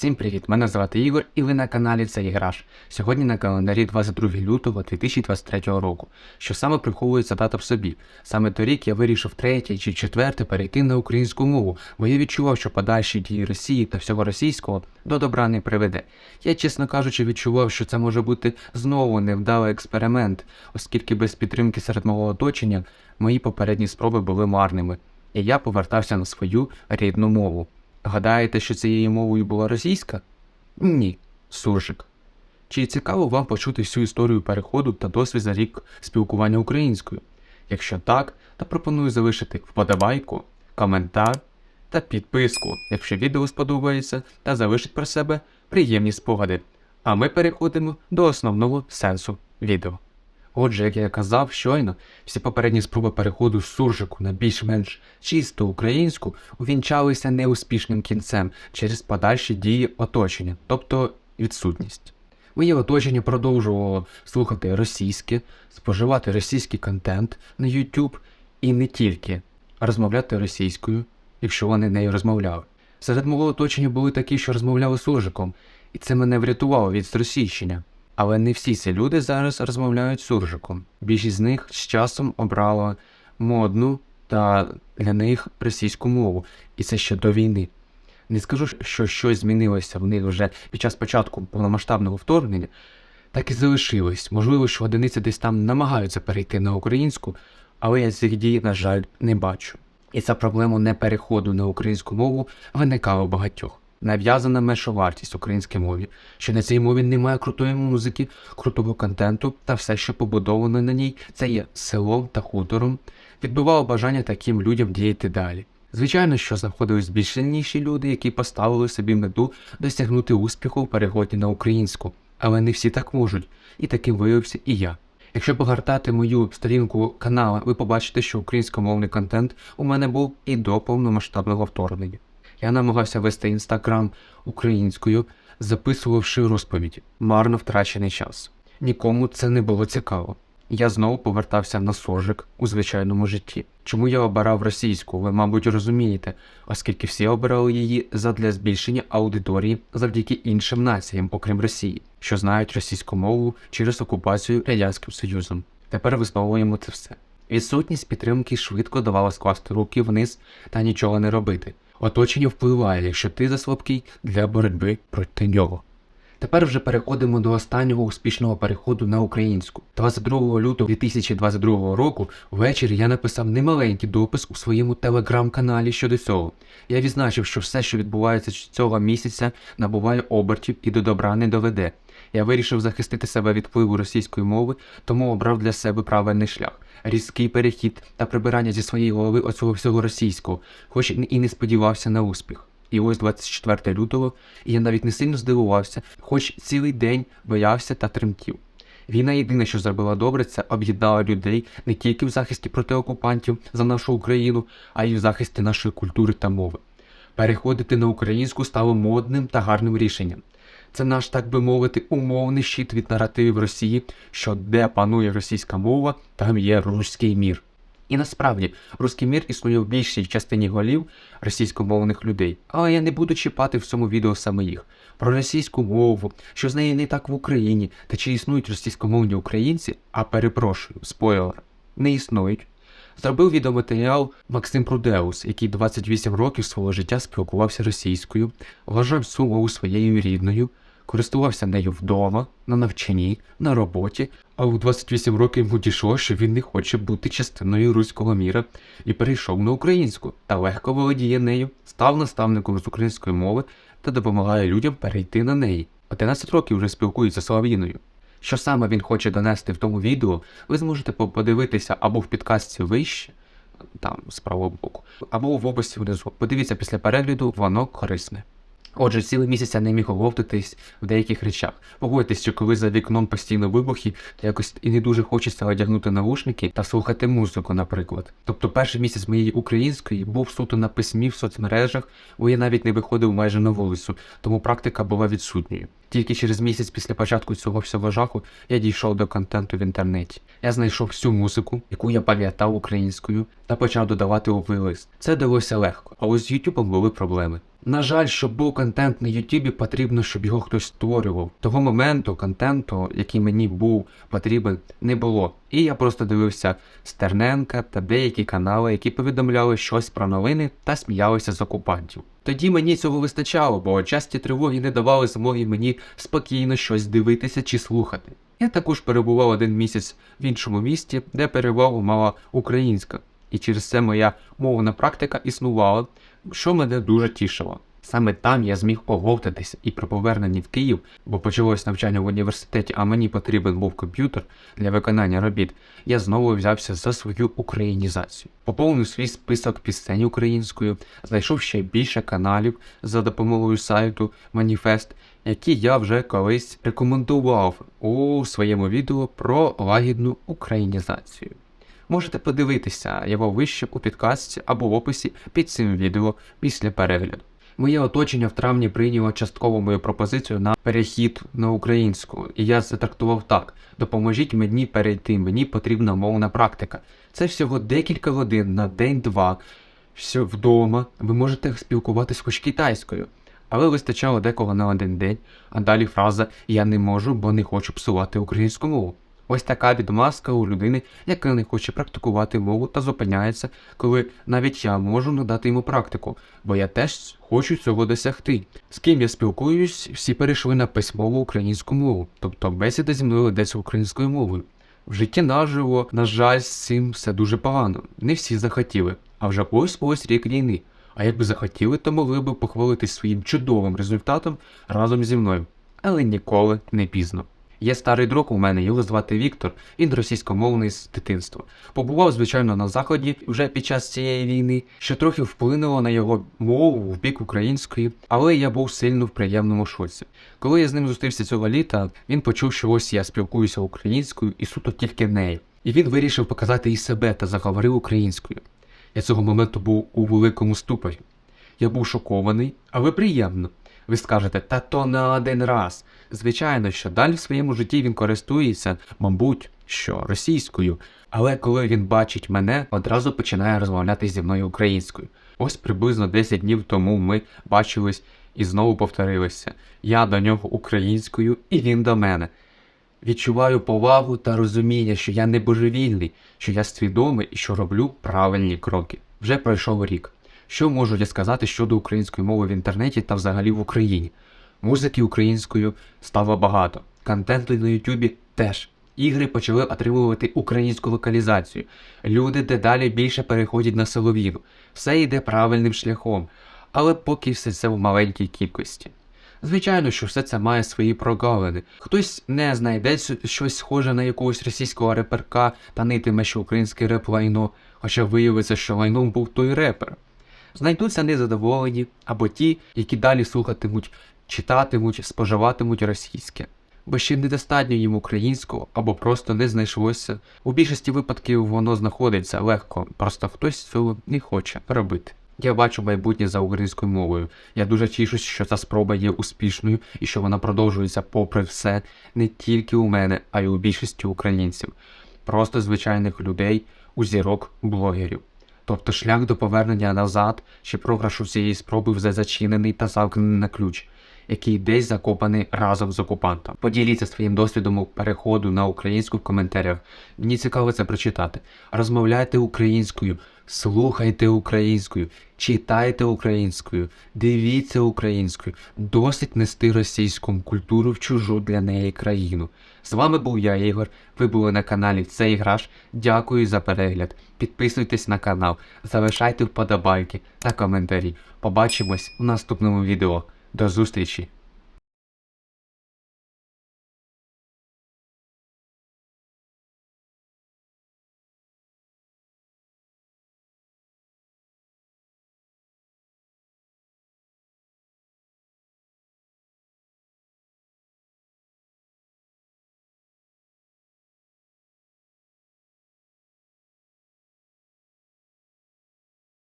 Всім привіт! Мене звати Ігор і ви на каналі Це Іграш. Сьогодні на календарі 22 лютого 2023 року, що саме приховується дата в собі. Саме торік я вирішив третє чи четверте перейти на українську мову, бо я відчував, що подальші дії Росії та всього російського до добра не приведе. Я, чесно кажучи, відчував, що це може бути знову невдалий експеримент, оскільки без підтримки серед мого оточення мої попередні спроби були марними, і я повертався на свою рідну мову. Гадаєте, що цією мовою була російська? Ні, суржик. Чи цікаво вам почути всю історію переходу та досвід за рік спілкування українською? Якщо так, то пропоную залишити вподобайку, коментар та підписку, якщо відео сподобається, та залишить про себе приємні спогади. А ми переходимо до основного сенсу відео. Отже, як я казав щойно, всі попередні спроби переходу з суржику на більш-менш чисту українську увінчалися неуспішним кінцем через подальші дії оточення, тобто відсутність. Моє оточення продовжувало слухати російське, споживати російський контент на YouTube і не тільки, розмовляти російською, якщо вони нею розмовляли. Серед мого оточення були такі, що розмовляли суржиком, і це мене врятувало від зросійщення. Але не всі ці люди зараз розмовляють суржиком. Більшість з них з часом обрала модну та для них російську мову, і це ще до війни. Не скажу, що щось змінилося в них вже під час початку повномасштабного вторгнення, так і залишилось. Можливо, що одиниці десь там намагаються перейти на українську, але я цих дій, на жаль, не бачу. І ця проблема не переходу на українську мову виникала багатьох. Нав'язана меншовартість українській мові, що на цій мові немає крутої музики, крутого контенту та все, що побудовано на ній, це є селом та хутором, відбивало бажання таким людям діяти далі. Звичайно, що знаходились більш люди, які поставили собі мету досягнути успіху в переході на українську, але не всі так можуть, і таким виявився і я. Якщо погортати мою сторінку канала, ви побачите, що українськомовний контент у мене був і до повномасштабного вторгнення. Я намагався вести інстаграм українською, записувавши розповіді. Марно втрачений час. Нікому це не було цікаво. Я знову повертався на сожик у звичайному житті. Чому я обирав російську, ви, мабуть, розумієте, оскільки всі обирали її задля збільшення аудиторії завдяки іншим націям, окрім Росії, що знають російську мову через окупацію Радянським Союзом. Тепер висновуємо це все. Відсутність підтримки швидко давала скласти руки вниз та нічого не робити. Оточення впливає, якщо ти заслабкий для боротьби проти нього. Тепер вже переходимо до останнього успішного переходу на українську. 22 лютого 2022 року ввечері я написав немаленький допис у своєму телеграм-каналі щодо цього. Я відзначив, що все, що відбувається цього місяця, набуває обертів і до добра не доведе. Я вирішив захистити себе від впливу російської мови, тому обрав для себе правильний шлях. Різкий перехід та прибирання зі своєї голови оцього всього російського, хоч і не сподівався на успіх. І ось 24 лютого, і я навіть не сильно здивувався, хоч цілий день боявся та тремтів. Війна єдине, що зробила добре, це об'єднала людей не тільки в захисті проти окупантів за нашу Україну, а й в захисті нашої культури та мови. Переходити на українську стало модним та гарним рішенням. Це наш, так би мовити, умовний щит від наративів Росії, що де панує російська мова, там є руський мір. І насправді руський мір існує в більшій частині голів російськомовних людей, але я не буду чіпати в цьому відео саме їх. Про російську мову, що з нею не так в Україні, та чи існують російськомовні українці, а перепрошую, спойлер, не існують. Зробив відеоматеріал Максим Прудеус, який 28 років свого життя спілкувався російською, вважав цю мову своєю рідною, користувався нею вдома, на навчанні, на роботі, а у 28 років йому дійшло, що він не хоче бути частиною руського міра і перейшов на українську та легко володіє нею, став наставником з української мови та допомагає людям перейти на неї. 11 років вже спілкується з Славіною. Що саме він хоче донести в тому відео, ви зможете подивитися або в підкастці вище, там з правого боку, або в описі внизу. Подивіться після перегляду, воно корисне. Отже, цілий місяць я не міг оговтатись в деяких речах. Погодьтесь, що коли за вікном постійно вибухи, то якось і не дуже хочеться одягнути навушники та слухати музику, наприклад. Тобто перший місяць моєї української був суто на письмі в соцмережах, бо я навіть не виходив майже на вулицю, тому практика була відсутньою. Тільки через місяць після початку цього всього жаху я дійшов до контенту в інтернеті. Я знайшов всю музику, яку я пам'ятав українською, та почав додавати у плейлист. Це далося легко, а ось з Ютубом були проблеми. На жаль, щоб був контент на Ютубі, потрібно, щоб його хтось створював. Того моменту контенту, який мені був потрібен, не було. І я просто дивився Стерненка та деякі канали, які повідомляли щось про новини та сміялися з окупантів. Тоді мені цього вистачало, бо часті тривоги не давали змоги мені спокійно щось дивитися чи слухати. Я також перебував один місяць в іншому місті, де перевагу мала українська, і через це моя мовна практика існувала, що мене дуже тішило. Саме там я зміг поговтатися і при поверненні в Київ, бо почалось навчання в університеті, а мені потрібен був комп'ютер для виконання робіт. Я знову взявся за свою українізацію. Поповнив свій список пісень українською, знайшов ще більше каналів за допомогою сайту Маніфест, які я вже колись рекомендував у своєму відео про лагідну українізацію. Можете подивитися його вище у підкасті або в описі під цим відео після перегляду. Моє оточення в травні прийняло частково мою пропозицію на перехід на українську, і я це трактував так: допоможіть мені перейти, мені потрібна мовна практика. Це всього декілька годин на день-два. Все вдома, ви можете спілкуватись хоч китайською. Але вистачало декого на один день, а далі фраза Я не можу, бо не хочу псувати українську мову. Ось така відмазка у людини, яка не хоче практикувати мову та зупиняється, коли навіть я можу надати йому практику, бо я теж хочу цього досягти. З ким я спілкуюсь, всі перейшли на письмову українську мову, тобто бесіда зі мною ведеться українською мовою. В житті наживо, на жаль, з цим все дуже погано. Не всі захотіли, а вже ось ось рік війни. А якби захотіли, то могли б похвалитись своїм чудовим результатом разом зі мною. Але ніколи не пізно. Є старий друг у мене, його звати Віктор, він російськомовний з дитинства. Побував, звичайно, на заході вже під час цієї війни, що трохи вплинуло на його мову в бік української, але я був сильно в приємному шоці. Коли я з ним зустрівся цього літа, він почув, що ось я спілкуюся українською і суто тільки нею. І він вирішив показати і себе та заговорив українською. Я цього моменту був у великому ступорі. Я був шокований, але приємно. Ви скажете, та то не один раз. Звичайно, що далі в своєму житті він користується, мабуть, що російською, але коли він бачить мене, одразу починає розмовляти зі мною українською. Ось приблизно 10 днів тому ми бачились і знову повторилися. Я до нього українською, і він до мене. Відчуваю повагу та розуміння, що я не божевільний, що я свідомий і що роблю правильні кроки. Вже пройшов рік. Що можу я сказати щодо української мови в інтернеті та взагалі в Україні? Музики українською стало багато, контенту на Ютубі теж. Ігри почали отримувати українську локалізацію. Люди дедалі більше переходять на солов'їну. Все йде правильним шляхом, але поки все це в маленькій кількості. Звичайно, що все це має свої прогалини. Хтось не знайде щось схоже на якогось російського реперка та нитиме, що українське реп лайно, хоча виявиться, що лайном був той репер. Знайдуться незадоволені або ті, які далі слухатимуть, читатимуть, споживатимуть російське, бо ще недостатньо їм українського або просто не знайшлося. У більшості випадків воно знаходиться легко, просто хтось цього не хоче робити. Я бачу майбутнє за українською мовою. Я дуже тішусь, що ця спроба є успішною і що вона продовжується попри все не тільки у мене, а й у більшості українців, просто звичайних людей, у зірок блогерів. Тобто шлях до повернення назад чи програшу цієї спроби вже зачинений та замкнений на ключ, який десь закопаний разом з окупантом. Поділіться своїм досвідом переходу на українську в коментарях. Мені цікаво це прочитати. Розмовляйте українською, слухайте українською, читайте українською, дивіться українською. Досить нести російську культуру в чужу для неї країну. З вами був я, Ігор. Ви були на каналі Цей Граш. Дякую за перегляд. Підписуйтесь на канал, залишайте вподобайки та коментарі. Побачимось у наступному відео. До зустрічі!